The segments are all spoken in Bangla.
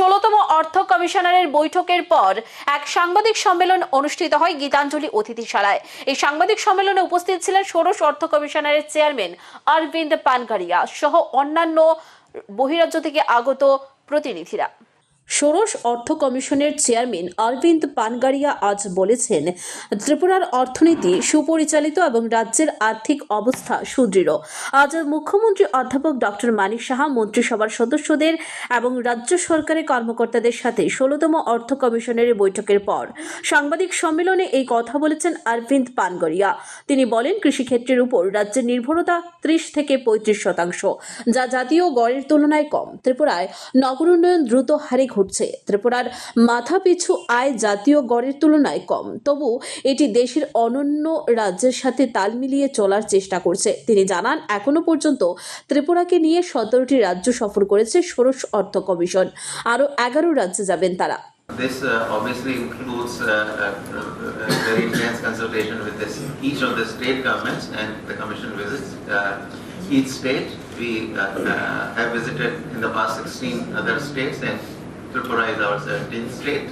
ষোলতম অর্থ কমিশনারের বৈঠকের পর এক সাংবাদিক সম্মেলন অনুষ্ঠিত হয় গীতাঞ্জলি অতিথিশালায়। এই সাংবাদিক সম্মেলনে উপস্থিত ছিলেন ষোড়শ অর্থ কমিশনারের চেয়ারম্যান অরবিন্দ পানগারিয়া সহ অন্যান্য বহিরাজ্য থেকে আগত প্রতিনিধিরা। ষোড়শ অর্থ কমিশনের চেয়ারম্যান অরবিন্দ পানগারিয়া আজ বলেছেন, ত্রিপুরার অর্থনীতি সুপরিচালিত এবং রাজ্যের আর্থিক অবস্থা সুদৃঢ়। আজ মুখ্যমন্ত্রী অধ্যাপক ডক্টর মানিক সাহা, মন্ত্রিসভার সদস্যদের এবং রাজ্য সরকারের কর্মকর্তাদের সাথে ষোলোতম অর্থ কমিশনের বৈঠকের পর সাংবাদিক সম্মেলনে এই কথা বলেছেন অরবিন্দ পানগরিয়া তিনি বলেন, কৃষিক্ষেত্রের উপর রাজ্যের নির্ভরতা ত্রিশ থেকে পঁয়ত্রিশ শতাংশ, যা জাতীয় গড়ের তুলনায় কম। ত্রিপুরায় নগর উন্নয়ন দ্রুত হারে ঘটছে ত্রিপুরার মাথাপিছু আয় জাতীয় গড়ের তুলনায় কম তবু এটি দেশের অনন্য রাজ্যের সাথে তাল মিলিয়ে চলার চেষ্টা করছে তিনি জানান এখনও পর্যন্ত ত্রিপুরাকে নিয়ে সতেরোটি রাজ্য সফর করেছে ষোড়শ অর্থ কমিশন আরও এগারো রাজ্যে যাবেন তারা This uh, obviously includes uh, uh, uh, very intense consultation with this, each of the state governments and the commission visits uh, each state. We uh, uh, have visited in the past 16 other states and Tripura is our 17th state.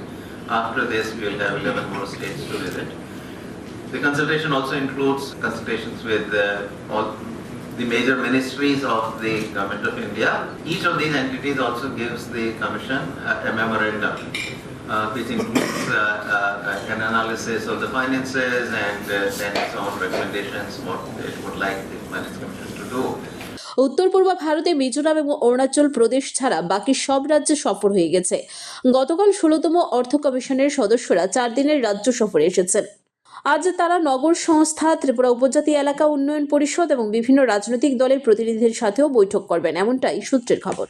After this, we will have 11 more states to visit. The consultation also includes consultations with uh, all the major ministries of the government of India. Each of these entities also gives the commission a a memorandum uh, which includes uh, uh, an analysis of the finances and uh, then its own recommendations, what it would like the finance commission to do. উত্তর পূর্ব ভারতে মিজোরাম এবং অরুণাচল প্রদেশ ছাড়া বাকি সব রাজ্যে সফর হয়ে গেছে। গতকাল ষোলতম অর্থ কমিশনের সদস্যরা চার দিনের রাজ্য সফরে এসেছেন। আজ তারা নগর সংস্থা, ত্রিপুরা উপজাতি এলাকা, উন্নয়ন পরিষদ এবং বিভিন্ন রাজনৈতিক দলের প্রতিনিধিদের সাথেও বৈঠক করবেন, এমনটাই সূত্রের খবর।